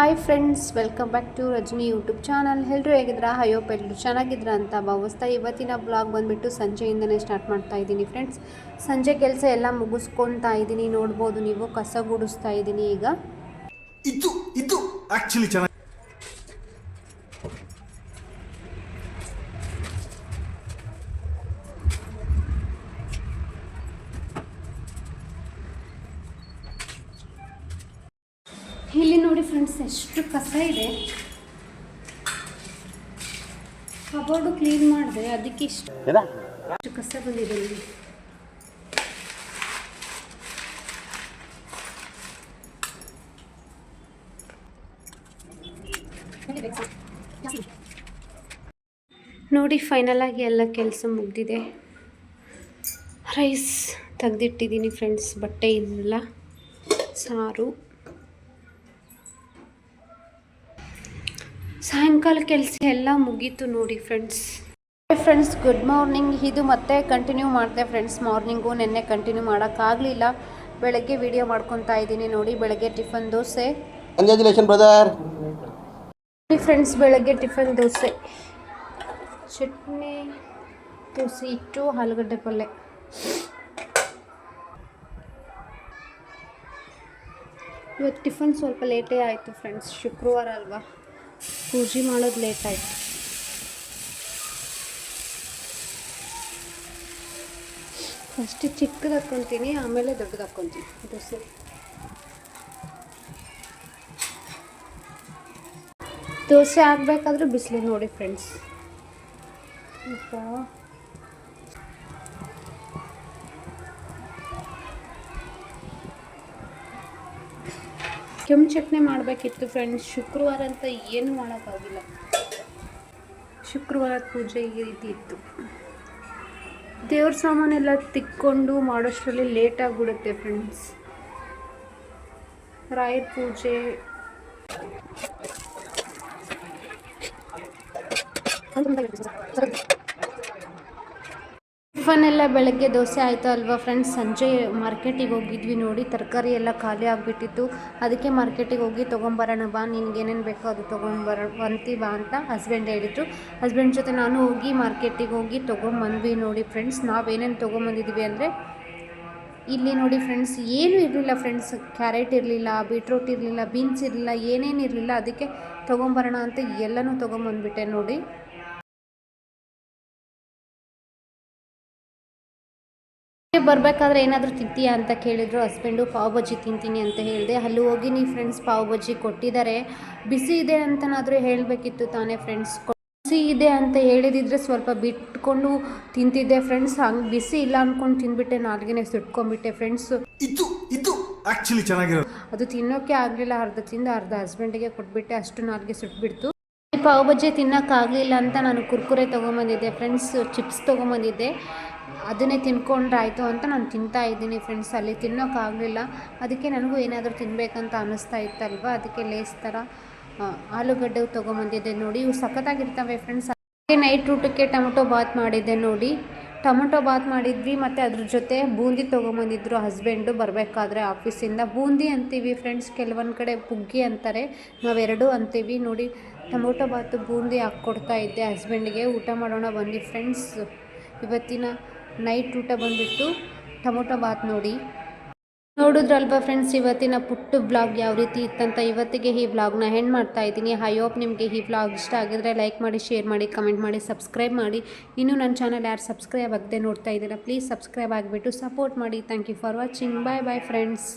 Hi friends welcome back to Rajini YouTube channel ಎಲ್ಲರೂ ಹೇಗಿದ್ರ ಹಯೋಪ್ ಎಲ್ಲರೂ ಚೆನ್ನಾಗಿದ್ರ ಅಂತ ಭಾವಿಸ್ತಾ ಇವತ್ತಿನ ಬ್ಲಾಗ್ ಬಂದುಬಿಟ್ಟು ಸಂಜೆಯಿಂದನೇ ಸ್ಟಾರ್ಟ್ ಮಾಡ್ತಾ ಇದ್ದೀನಿ ಫ್ರೆಂಡ್ಸ್ ಸಂಜೆ ಕೆಲಸ ಎಲ್ಲ ಮುಗಿಸ್ಕೊತಾ ಇದ್ದೀನಿ. ನೋಡ್ಬೋದು ನೀವು, ಕಸ ಗುಡಿಸ್ತಾ ಇದ್ದೀನಿ ಈಗ. ಇದು ಇದು ಆ್ಯಕ್ಚುಲಿ ಚೆನ್ನಾಗಿ ಇಲ್ಲಿ ನೋಡಿ ಫ್ರೆಂಡ್ಸ್ ಎಷ್ಟು ಕಸ ಇದೆ. ಕಬೋರ್ಡು ಕ್ಲೀನ್ ಮಾಡಿದೆ ಅದಕ್ಕೆ ಇಷ್ಟು. ಎಷ್ಟು ಕಸ ಬಂದಿದೆ ಇಲ್ಲಿ ನೋಡಿ ಫೈನಲ್ ಆಗಿ ಎಲ್ಲ ಕೆಲಸ ಮುಗ್ದಿದೆ. ರೈಸ್ ತೆಗ್ದಿಟ್ಟಿದ್ದೀನಿ ಫ್ರೆಂಡ್ಸ್ ಬಟ್ಟೆ ಇಲ್ಲ ಸಾರು. ಸಾಯಂಕಾಲ ಕೆಲಸ ಎಲ್ಲ ಮುಗೀತು ನೋಡಿ ಫ್ರೆಂಡ್ಸ್ ಫ್ರೆಂಡ್ಸ್ ಗುಡ್ ಮಾರ್ನಿಂಗ್ ಇದು ಮತ್ತೆ ಕಂಟಿನ್ಯೂ ಮಾಡಿದೆ ಫ್ರೆಂಡ್ಸ್ ಮಾರ್ನಿಂಗು ನಿನ್ನೆ ಕಂಟಿನ್ಯೂ ಮಾಡೋಕ್ಕಾಗಲಿಲ್ಲ. ಬೆಳಗ್ಗೆ ವಿಡಿಯೋ ಮಾಡ್ಕೊತಾ ಇದ್ದೀನಿ ನೋಡಿ ಬೆಳಗ್ಗೆ tiffin dosa. Congratulation brother friends ಬೆಳಗ್ಗೆ ಟಿಫನ್ ದೋಸೆ. ಚಟ್ನಿ ದೋಸೆ ಇಟ್ಟು ಆಲೂಗಡ್ಡೆ ಪಲ್ಯ ಇವತ್ತು ಟಿಫನ್ ಸ್ವಲ್ಪ ಲೇಟೇ ಆಯಿತು ಫ್ರೆಂಡ್ಸ್ ಶುಕ್ರವಾರ ಅಲ್ವಾ? ಪೂಜೆ ಮಾಡೋದು ಲೇಟ್ ಆಯಿತು. ಫಸ್ಟ್ ಚಿಕ್ಕದು ಹಾಕ್ಕೊತೀನಿ ಆಮೇಲೆ ದೊಡ್ಡದು ಹಾಕ್ಕೊತೀನಿ ದೋಸೆ ದೋಸೆ ಹಾಕ್ಬೇಕಾದ್ರೆ ಬಿಸಿಲು ನೋಡಿ ಫ್ರೆಂಡ್ಸ್ ಕೆಂಪು ಚಟ್ನಿ ಮಾಡಬೇಕಿತ್ತು ಫ್ರೆಂಡ್ಸ್ ಶುಕ್ರವಾರ ಅಂತ ಏನು ಮಾಡೋಕ್ಕಾಗಿಲ್ಲ. ಶುಕ್ರವಾರ ಪೂಜೆ ಈ ರೀತಿ ಇತ್ತು. ದೇವ್ರ ಸಾಮಾನೆಲ್ಲ ತಿಕ್ಕೊಂಡು ಮಾಡೋಷ್ಟರಲ್ಲಿ ಲೇಟ್ ಆಗಿಬಿಡುತ್ತೆ ಫ್ರೆಂಡ್ಸ್ ರಾಯರ್ ಪೂಜೆ. ಟಿಫನ್ ಎಲ್ಲ ಬೆಳಗ್ಗೆ ದೋಸೆ ಆಯಿತು ಅಲ್ವಾ ಫ್ರೆಂಡ್ಸ್, ಸಂಜೆ ಮಾರ್ಕೆಟಿಗೆ ಹೋಗಿದ್ವಿ ನೋಡಿ, ತರಕಾರಿ ಎಲ್ಲ ಖಾಲಿ ಆಗಿಬಿಟ್ಟಿತ್ತು. ಅದಕ್ಕೆ ಮಾರ್ಕೆಟಿಗೆ ಹೋಗಿ ತೊಗೊಂಬರೋಣ ಬಾ ನಿನಗೇನೇನು ಬೇಕೋ ಅದು ತೊಗೊಂಬರ ಅಂತಿ ಬಾ ಅಂತ ಹಸ್ಬೆಂಡ್ ಹೇಳಿದ್ರು. ಹಸ್ಬೆಂಡ್ ಜೊತೆ ನಾನು ಹೋಗಿ ಮಾರ್ಕೆಟಿಗೆ ಹೋಗಿ ತೊಗೊಂಬಂದ್ವಿ ನೋಡಿ ಫ್ರೆಂಡ್ಸ್. ನಾವೇನೇನು ತೊಗೊಂಬಂದಿದ್ವಿ ಅಂದರೆ, ಇಲ್ಲಿ ನೋಡಿ ಫ್ರೆಂಡ್ಸ್, ಏನೂ ಇರಲಿಲ್ಲ ಫ್ರೆಂಡ್ಸ್. ಕ್ಯಾರೆಟ್ ಇರಲಿಲ್ಲ, ಬೀಟ್ರೂಟ್ ಇರಲಿಲ್ಲ, ಬೀನ್ಸ್ ಇರಲಿಲ್ಲ, ಏನೇನು ಇರಲಿಲ್ಲ, ಅದಕ್ಕೆ ತೊಗೊಂಬರೋಣ ಅಂತ ಎಲ್ಲನೂ ತೊಗೊಂಬಂದ್ಬಿಟ್ಟೆ ನೋಡಿ. ಬರಬೇಕಾದ್ರೆ ಏನಾದರೂ ತಿಂತೀಯಾ ಅಂತ ಕೇಳಿದ್ರು ಹಸ್ಬೆಂಡು ಪಾವ್ ಬಜ್ಜಿ ತಿಂತೀನಿ ಅಂತ ಹೇಳಿದೆ. ಅಲ್ಲಿ ಹೋಗಿ ನೀ ಫ್ರೆಂಡ್ಸ್ ಪಾವ್ ಬಜ್ಜಿ ಕೊಟ್ಟಿದ್ದಾರೆ ಬಿಸಿ ಇದೆ ಅಂತನಾದ್ರೂ ಹೇಳಬೇಕಿತ್ತು ತಾನೇ ಫ್ರೆಂಡ್ಸ್ ಬಿಸಿ ಇದೆ ಅಂತ ಹೇಳಿದಿದ್ರೆ ಸ್ವಲ್ಪ ಬಿಟ್ಕೊಂಡು ತಿಂತಿದ್ದೆ ಫ್ರೆಂಡ್ಸ್ ಹಂಗ್ ಬಿಸಿ ಇಲ್ಲ ಅಂದ್ಕೊಂಡು ತಿನ್ಬಿಟ್ಟೆ ನಾಲ್ಗೆನೆ ಸುಟ್ಕೊಂಡ್ಬಿಟ್ಟೆ ಫ್ರೆಂಡ್ಸ್ ಇದು ಚೆನ್ನಾಗಿರೋದು. ಅದು ತಿನ್ನೋಕೆ ಆಗಲಿಲ್ಲ. ಅರ್ಧ ತಿಂದು ಅರ್ಧ ಹಸ್ಬೆಂಡಿಗೆ ಕೊಟ್ಬಿಟ್ಟೆ ಅಷ್ಟು ನಾಲ್ಗೆ ಸುಟ್ಬಿಡ್ತು. ಪಾವ್ ಬಜ್ಜಿ ತಿನ್ನೋಕ್ಕಾಗಲಿಲ್ಲ ಅಂತ ನಾನು ಕುರ್ಕುರೆ ತೊಗೊಂಬಂದಿದ್ದೆ ಫ್ರೆಂಡ್ಸ್ ಚಿಪ್ಸ್ ತೊಗೊಂಬಂದಿದ್ದೆ. ಅದನ್ನೇ ತಿನ್ಕೊಂಡ್ರಾಯಿತು ಅಂತ ನಾನು ತಿಂತಾ ಇದ್ದೀನಿ ಫ್ರೆಂಡ್ಸ್ ಅಲ್ಲಿ. ತಿನ್ನೋಕ್ಕಾಗಲಿಲ್ಲ ಅದಕ್ಕೆ ನನಗೂ ಏನಾದರೂ ತಿನ್ನಬೇಕಂತ ಅನ್ನಿಸ್ತಾ ಇತ್ತಲ್ವ? ಅದಕ್ಕೆ ಲೇಸ್ ಥರ ಆಲೂಗಡ್ಡೆ ತೊಗೊಂಬಂದಿದ್ದೆ ನೋಡಿ. ಇವು ಸಖತ್ತಾಗಿರ್ತವೆ ಫ್ರೆಂಡ್ಸ್ ನೈಟ್ ಊಟಕ್ಕೆ ಟೊಮೊಟೊ ಬಾತ್ ಮಾಡಿದ್ದೆ ನೋಡಿ. ಟೊಮೊಟೊ ಬಾತ್ ಮಾಡಿದ್ವಿ ಮತ್ತು ಅದ್ರ ಜೊತೆ ಬೂಂದಿ ತೊಗೊಂಬಂದಿದ್ರು ಹಸ್ಬೆಂಡು ಬರಬೇಕಾದ್ರೆ ಆಫೀಸಿಂದ ಬೂಂದಿ ಅಂತೀವಿ ಫ್ರೆಂಡ್ಸ್ ಕೆಲವೊಂದು ಕಡೆ ಪುಗ್ಗಿ ಅಂತಾರೆ. ನಾವೆರಡೂ ಅಂತೀವಿ ನೋಡಿ. ಟೊಮೊಟೊ ಬಾತು, ಬೂಂದಿ ಹಾಕ್ಕೊಡ್ತಾ ಇದ್ದೆ ಹಸ್ಬೆಂಡ್ಗೆ ಊಟ ಮಾಡೋಣ ಬನ್ನಿ ಫ್ರೆಂಡ್ಸ್ ಇವತ್ತಿನ ನೈಟ್ ಊಟ ಬಂದುಬಿಟ್ಟು ಟೊಮೊಟೊ ಬಾತ್ ನೋಡಿ. ನೋಡಿದ್ರಲ್ವಾ ಫ್ರೆಂಡ್ಸ್ ಇವತ್ತಿನ ಪುಟ್ಟು ಬ್ಲಾಗ್ ಯಾವ ರೀತಿ ಇತ್ತಂತ? ಇವತ್ತಿಗೆ ಈ ಬ್ಲಾಗ್ನ ಹೆಣ್ಣು ಮಾಡ್ತಾ ಇದ್ದೀನಿ. ಐ ಹೋಪ್ ನಿಮಗೆ ಈ ಬ್ಲಾಗ್ ಇಷ್ಟ ಆಗಿದ್ರೆ ಲೈಕ್ ಮಾಡಿ ಶೇರ್ ಮಾಡಿ ಕಮೆಂಟ್ ಮಾಡಿ ಸಬ್ಸ್ಕ್ರೈಬ್ ಮಾಡಿ. ಇನ್ನೂ ನನ್ನ ಚಾನಲ್ ಯಾರು ಸಬ್ಸ್ಕ್ರೈಬ್ ಆಗದೆ ನೋಡ್ತಾ ಇದ್ದೀರಾ ಪ್ಲೀಸ್ ಸಬ್ಸ್ಕ್ರೈಬ್ ಆಗಿಬಿಟ್ಟು ಸಪೋರ್ಟ್ ಮಾಡಿ. Thank you for watching bye bye friends